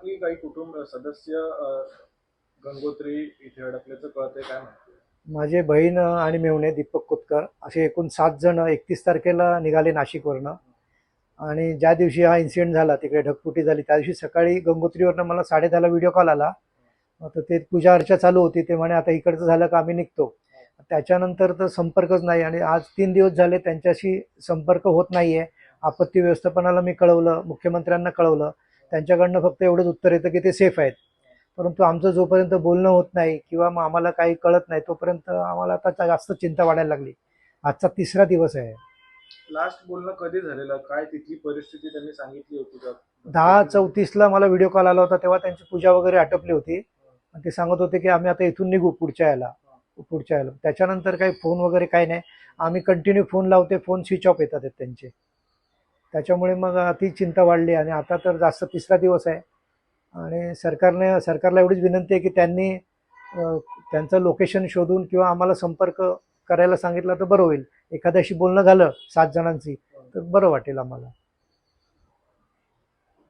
बाकी काही कुटुंब सदस्य गंगोत्री इथे अडकल्याचं कळतंय काय माझे बहीण आणि मेवणे दीपक कोतकर असे एकूण सात जण एकतीस तारखेला निघाले नाशिकवरनं. आणि ज्या दिवशी हा इन्सिडेंट झाला तिकडे ढकपुटी झाली त्या दिवशी सकाळी गंगोत्रीवरनं मला साडेदहाला व्हिडिओ कॉल आला. तर ते पूजा अर्चा चालू होती ते म्हणे आता इकडचं झालं का आम्ही निघतो. त्याच्यानंतर तर संपर्कच नाही आणि आज तीन दिवस झाले त्यांच्याशी संपर्क होत नाही आहे आपत्ती व्यवस्थापनाला मी कळवलं मुख्यमंत्र्यांना कळवलं. त्यांच्याकडनं फक्त एवढंच उत्तर येतं की ते सेफ आहेत. परंतु आमचं जोपर्यंत बोलणं होत नाही किंवा मग आम्हाला काही कळत नाही तोपर्यंत आम्हाला आता जास्त चिंता वाढायला लागली. आजचा तिसरा दिवस आहे. लास्ट बोलणं कधी झालेलं? काय तिथली परिस्थिती त्यांनी सांगितली होती दहा चौतीसला मला व्हिडिओ कॉल आला होता तेव्हा त्यांची पूजा वगैरे आटपली होती. आणि ते सांगत होते की आम्ही आता इथून निघू पुढच्या याला. पुढच्या याला. त्याच्यानंतर काही फोन वगैरे काही नाही. आम्ही कंटिन्यू फोन लावते फोन स्विच ऑफ येतात त्यांचे. त्याच्यामुळे मग ती चिंता वाढली आणि आता तर जास्त तिसरा दिवस आहे. आणि सरकारने सरकारला एवढीच विनंती आहे की त्यांनी त्यांचं लोकेशन शोधून किंवा आम्हाला संपर्क करायला सांगितला तर बरं होईल. एखाद्याशी बोलणं झालं सात जणांची तर बरं वाटेल आम्हाला.